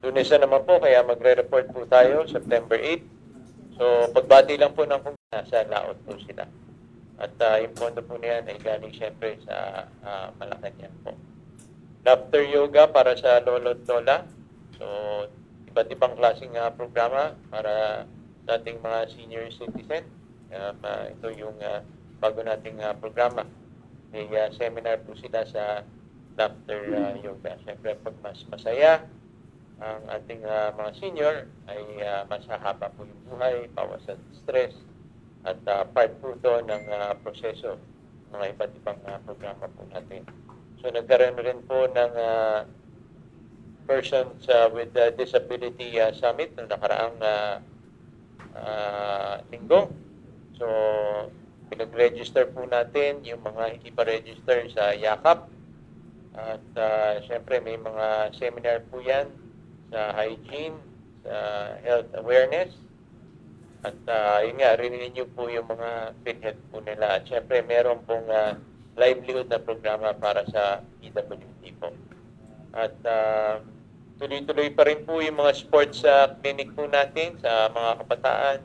Lunes na naman po, kaya magre-report po tayo, September 8. So, pagbati lang po ng kung nasa laot po sila. At ah, yung pondo po niyan ay galing siyempre sa ah, Malacanang po. Laughter yoga para sa lolo at lola. So, iba't ibang klaseng ah, programa para sa ating mga senior citizen. Um, ah, ito yung ah, bago nating ah, programa. May ah, seminar po sila sa laughter ah, yoga. Siyempre, pag mas masaya ang ating ah, mga senior, ay ah, mas hahaba po yung buhay, bawas sa stress, at ah, part po ito ng ah, proseso ng iba't ibang ah, programa po natin. So nagkaroon rin po ng ah, Persons ah, with ah, Disability ah, Summit noong nakaraang ah, ah, linggo. So pinag-register po natin yung mga hindi pa register sa YAKAP. At ah, syempre may mga seminar po yan sa hygiene, sa health awareness. At uh, yun nga, renew po yung mga PhilHealth po nila. At syempre, meron pong ah, livelihood na programa para sa PWD po. At ah, tuloy-tuloy pa rin po yung mga sports sa clinic po natin sa mga kabataan.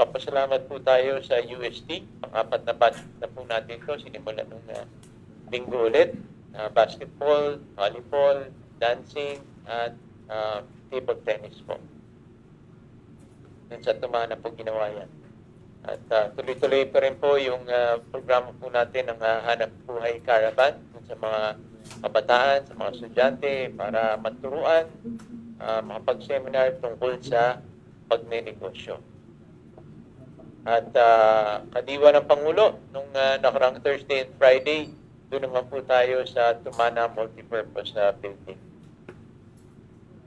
Papasalamat po tayo sa UST. Pang-apat na batch na po natin to Sinimula nung ah, linggo ulit. Ah, basketball, volleyball, dancing, at ah, table tennis po. Yan sa Tumana po ginawa yan. At ah, tuloy-tuloy pa rin po yung ah, programa po natin ng ah, Hanap Buhay Caravan dun sa mga kabataan, sa mga estudyante para maturuan, ah, makapag-seminar tungkol sa pagnenegosyo. At ah, kadiwa ng Pangulo, nung ah, nakarang Thursday and Friday, doon naman po tayo sa Tumana Multipurpose ah, Building.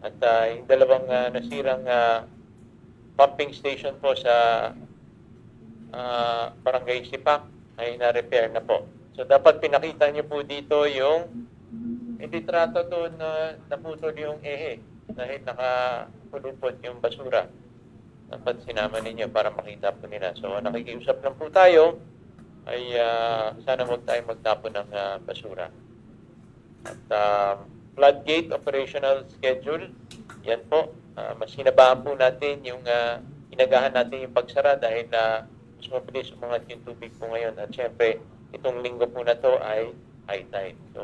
At ah, yung dalawang ah, nasirang ah, pumping station po sa ah, Barangay Sipak ay na-repair na po. So dapat pinakita niyo po dito yung hindi trato to na naputol yung ehe dahil nakapulupot yung basura. Dapat sinama ninyo para makita po nila. So nakikiusap lang po tayo ay ah, sana huwag tayong magtapon ng ah, basura. At um, floodgate operational schedule, yan po. Ah, mas sinabaan po natin yung uh, inagahan natin yung pagsara dahil na mas mabilis umangat yung tubig po ngayon. At syempre, itong linggo po na to ay high tide. So,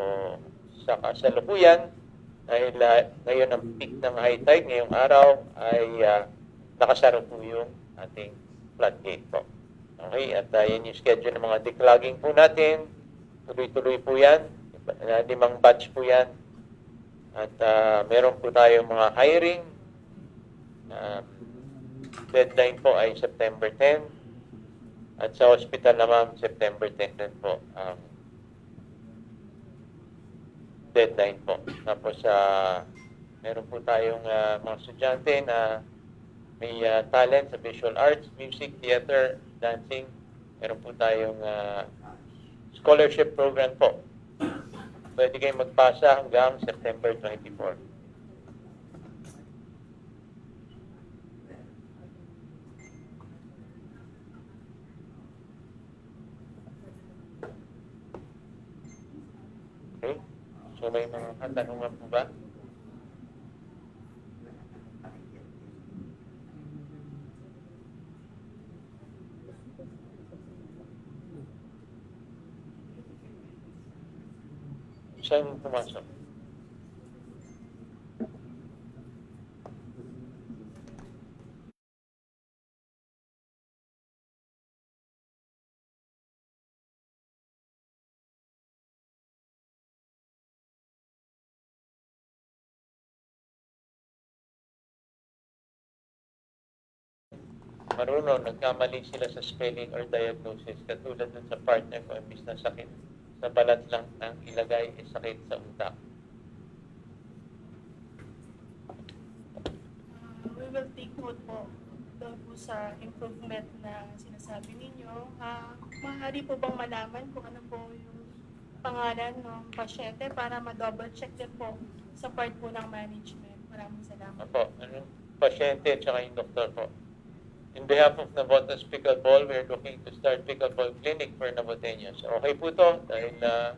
sa kasalukuyan, dahil ah, ngayon ang peak ng high tide ngayong araw ay ah, nakasara po yung ating floodgate po. Okay, at uh, yan yung schedule ng mga declogging po natin. Tuloy-tuloy po yan. Uh, limang batch po yan. At ah, meron po tayong mga hiring. Um, deadline po ay September 10. At sa hospital naman, September 10 din po ang deadline po. Tapos sa meron po tayong ah, mga estudyante na may ah, talent sa visual arts, music, theater, dancing. Meron po tayong ah, scholarship program po. Pwede kayong magpasa hanggang September 24. Okay? So may mga katanungan po ba? Saan pumasok? marunong, nagkamali sila sa spelling or diagnosis. Katulad dun sa partner ko, imbis na sakit sa balat lang ang ilagay, ay sakit sa utak. Uh, we will take note po doon po sa improvement na sinasabi ninyo. Uh, maaari po bang malaman kung ano po yung pangalan ng pasyente para ma-double check din po sa part po ng management. Maraming salamat. Apo, ano, pasyente at saka yung doktor po. In behalf of Navotas Pickleball, we're looking to start pickleball clinic for Navoteños. Okay po to dahil uh,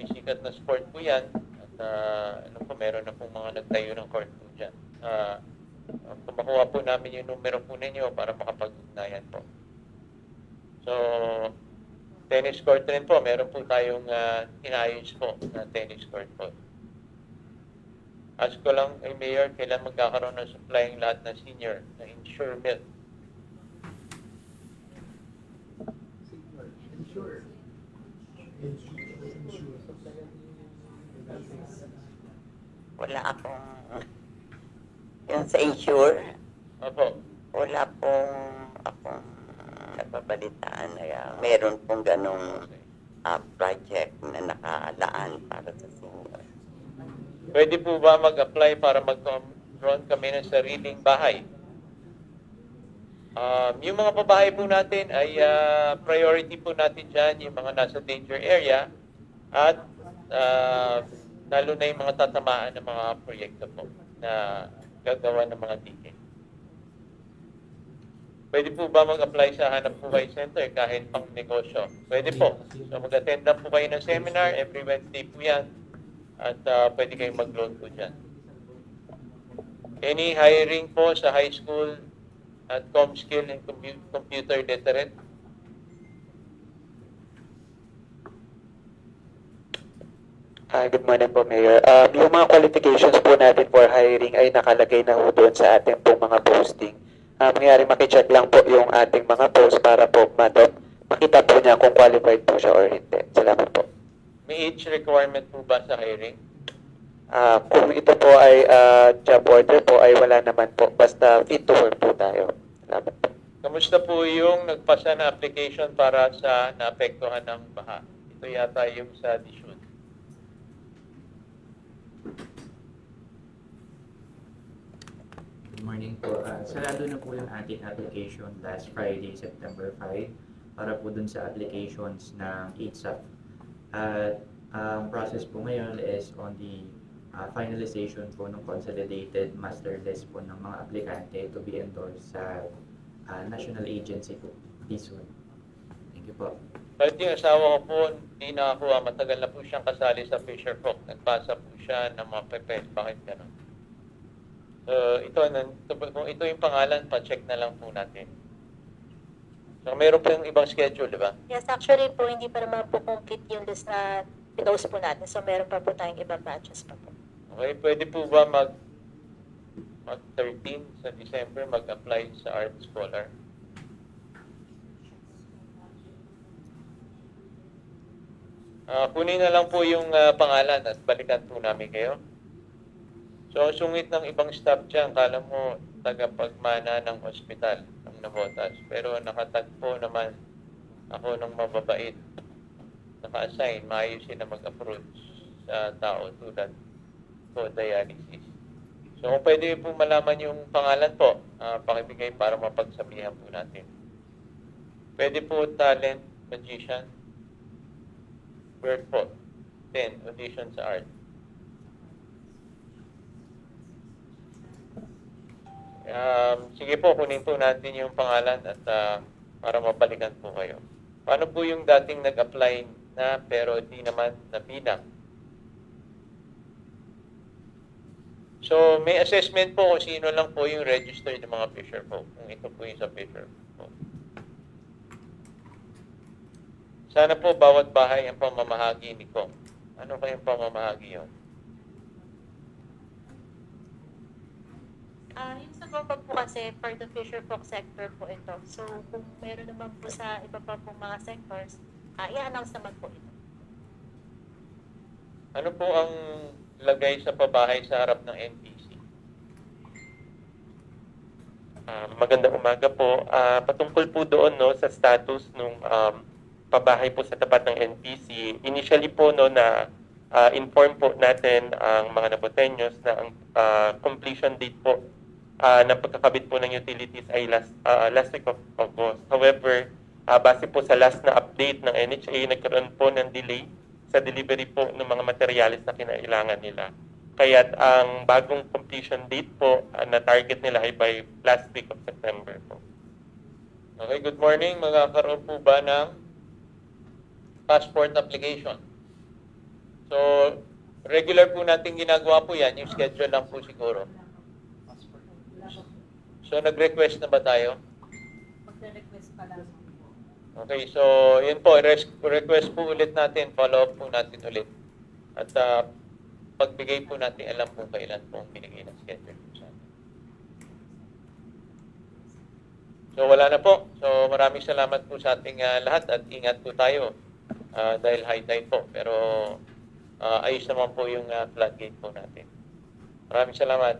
may sikat na sport po yan. At ah, ano po, meron na pong mga nagtayo ng court po dyan. Ah, kung makuha po namin yung numero po ninyo para makapag-ugnayan po. So, tennis court rin po, meron po tayong uh, inayos po na tennis court po. Ask ko lang kay Mayor, kailan magkakaroon ng supply ang lahat ng senior na insure milk. Wala akong, yung sa insure, Opo, wala pong akong nababalitaan na yan. meron pong ganong ah, project na nakalaan para sa senior. pwede po ba mag-apply para magkaroon kami ng sariling bahay? Um, yung mga pabahay po natin ay ah, priority po natin dyan, yung mga nasa danger area at ah, lalo na yung mga tatamaan ng mga proyekto po na gagawa ng mga DK. Pwede po ba mag-apply sa Hanap Buhay Center kahit pang negosyo? Pwede po. So mag-attend lang po kayo ng seminar, every Wednesday po yan. At ah, pwede kayong mag-loan po dyan. Any hiring po sa high school at ComSkill and compu- computer literate? Ah, good morning po, Mayor. Um, yung mga qualifications po natin for hiring ay nakalagay na po doon sa ating pong mga posting. Ah, mangyari makicheck lang po yung ating mga post para po madop, makita po niya kung qualified po siya or hindi. Salamat po. May age requirement po ba sa hiring? Ah, kung ito po ay ah, job order po ay wala naman po. Basta fit to work po tayo. Salamat po. Kamusta po yung nagpasa na application para sa naapektuhan ng baha? Ito yata yung sa Dishun. Good morning po. Ah, sarado na po yung ating application last Friday, September 5 para po dun sa applications ng HSAP. At ang process po ngayon is on the ah, finalization po ng consolidated master list po ng mga aplikante to be endorsed sa ah, national agency po, PISUN. Thank you po. Kahit yung asawa ko po, hindi nakakuha. Matagal na po siyang kasali sa Fisher Folk. Nagpasa po siya ng mga pepes. Bakit gano'n? So, ito, kung ito yung pangalan, pa-check na lang po natin. So, meron po yung ibang schedule, di ba? Yes, actually po, hindi pa naman po complete yung list na pinost po natin. So, meron pa po tayong ibang batches pa po. Okay, pwede po ba mag mag 13 sa December mag-apply sa Art Scholar? Ah, kunin na lang po yung ah, pangalan at balikan po namin kayo. So, sungit ng ibang staff dyan, kala mo tagapagmana ng ospital ng Nabotas. Pero nakatagpo naman ako ng mababait. Naka-assign, maayos sila mag-approach sa tao tulad ko, dialysis. So, kung pwede po malaman yung pangalan po, ah, pakibigay para mapagsabihan po natin. Pwede po talent, magician, word po, 10, audition sa art. Um, sige po, kunin po natin yung pangalan at ah, para mabalikan po kayo. Paano po yung dating nag-apply na pero di naman nabilang? So, may assessment po kung sino lang po yung registered ng mga Fisher po. Kung ito po yung sa Fisher po. Sana po bawat bahay ang pamamahagi ni Kong. Ano kayang pamamahagi yun? Ah, yung sa baba po kasi, for the Fisher Folk sector po ito. So, kung meron naman po sa iba pa po mga sectors, ah, i-announce naman po ito. Ano po ang lagay sa pabahay sa harap ng NPC? Ah, magandang umaga po. Ah, patungkol po doon no sa status nung um, pabahay po sa tapat ng NPC. Initially po no na ah, inform po natin ang mga Naboteños na ang ah, completion date po ah, ng pagkakabit po ng utilities ay last ah, last week of August. However, ah, base po sa last na update ng NHA, nagkaroon po ng delay sa delivery po ng mga materyales na kinailangan nila. Kaya ang bagong completion date po ah, na target nila ay by last week of September po. Okay, good morning. Magkakaroon po ba ng passport application? So, regular po natin ginagawa po yan, yung schedule lang po siguro. So, nag-request na ba tayo? Okay, so yun po, request po ulit natin, follow up po natin ulit. At ah, pagbigay po natin, alam po kailan po binigay ng schedule. So wala na po. So maraming salamat po sa ating ah, lahat at ingat po tayo ah, dahil high tide po. Pero ah, ayos naman po yung ah, floodgate po natin. Maraming salamat.